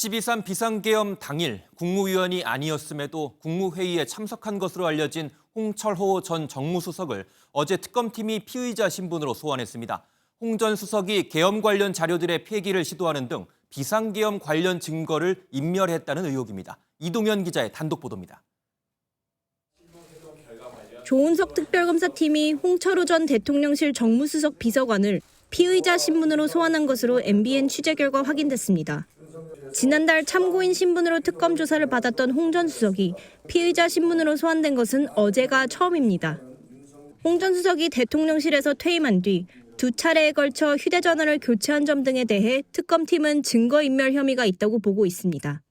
12.3 비상계엄 당일 국무위원이 아니었음에도 국무회의에 참석한 것으로 알려진 홍철호 전 정무수석을 어제 특검팀이 피의자 신분으로 소환했습니다. 홍 전 수석이 계엄 관련 자료들의 폐기를 시도하는 등 비상계엄 관련 증거를 인멸했다는 의혹입니다. 이동현 기자의 단독 보도입니다. 조은석 특별검사팀이 홍철호 전 대통령실 정무수석 비서관을 피의자 신분으로 소환한 것으로 MBN 취재 결과 확인됐습니다. 지난달 참고인 신분으로 특검 조사를 받았던 홍 전 수석이 피의자 신분으로 소환된 것은 어제가 처음입니다. 홍 전 수석이 대통령실에서 퇴임한 뒤 두 차례에 걸쳐 휴대전화를 교체한 점 등에 대해 특검팀은 증거인멸 혐의가 있다고 보고 있습니다.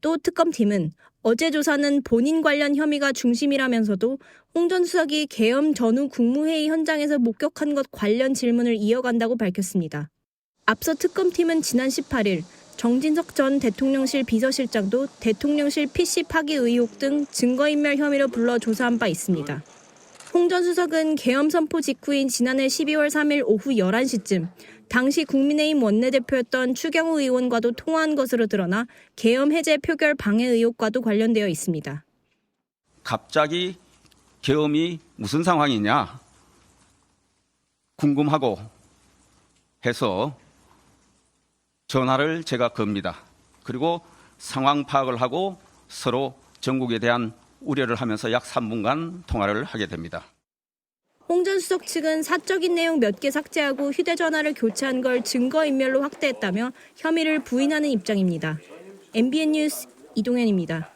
또 특검팀은 어제 조사는 본인 관련 혐의가 중심이라면서도 홍 전 수석이 계엄 전후 국무회의 현장에서 목격한 것 관련 질문을 이어간다고 밝혔습니다. 앞서 특검팀은 지난 18일 정진석 전 대통령실 비서실장도 대통령실 PC 파기 의혹 등 증거인멸 혐의로 불러 조사한 바 있습니다. 홍 전 수석은 계엄 선포 직후인 지난해 12월 3일 오후 11시쯤 당시 국민의힘 원내대표였던 추경호 의원과도 통화한 것으로 드러나 계엄 해제 표결 방해 의혹과도 관련되어 있습니다. 갑자기 계엄이 무슨 상황이냐 궁금하고 해서 전화를 제가 겁니다. 그리고 상황 파악을 하고 서로 전국에 대한 우려를 하면서 약 3분간 통화를 하게 됩니다. 홍 전 수석 측은 사적인 내용 몇 개 삭제하고 휴대전화를 교체한 걸 증거인멸로 확대했다며 혐의를 부인하는 입장입니다. MBN 뉴스 이동현입니다.